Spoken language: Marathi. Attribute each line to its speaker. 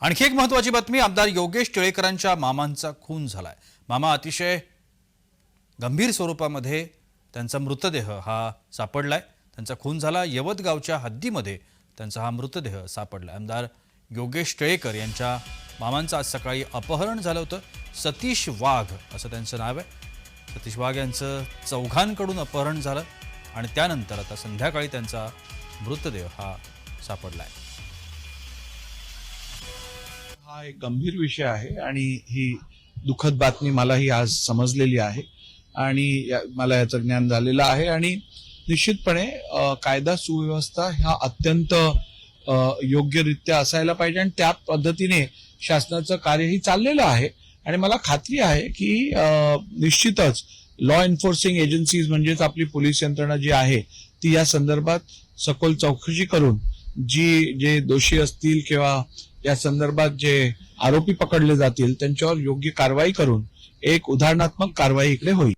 Speaker 1: आणखी एक महत्वाची बातमी आमदार योगेश टिळेकरांच्या मामांचा खून झालाय. मामा अतिशय गंभीर स्वरूपामध्ये त्यांचा मृतदेह हा सापडलाय. त्यांचा खून झाला. यवतगावच्या हद्दीमध्ये त्यांचा हा मृतदेह सापडला आमदार योगेश टिळेकर यांच्या मामांचं आज सकाळी अपहरण झालं होतं. सतीश वाघ असं त्यांचं नाव आहे. सतीश वाघ यांचं चौघांकडून अपहरण झालं आणि त्यानंतर आता संध्याकाळी त्यांचा मृतदेह हा सापडला आहे
Speaker 2: हा एक गंभीर विषय आहे आणि ही दुःखद बातमी मलाही आज समजलेली आहे आणि मला याचं ज्ञान झालेलं आहे आणि निश्चितपणे कायदा सुव्यवस्था ह्या अत्यंत योग्यरित्या असायला पाहिजे आणि त्या पद्धतीने शासनाचं कार्यही चाललेलं आहे. आणि मला खात्री आहे की निश्चितच लॉ एन्फोर्सिंग एजन्सीज म्हणजेच आपली पोलीस यंत्रणा जी आहे ती या संदर्भात सखोल चौकशी करून जी जे दोषी असतील किंवा या संदर्भात जे आरोपी पकडले जातील त्यांच्यावर योग्य कारवाई करून एक उदाहरणात्मक कारवाई इकडे होईल.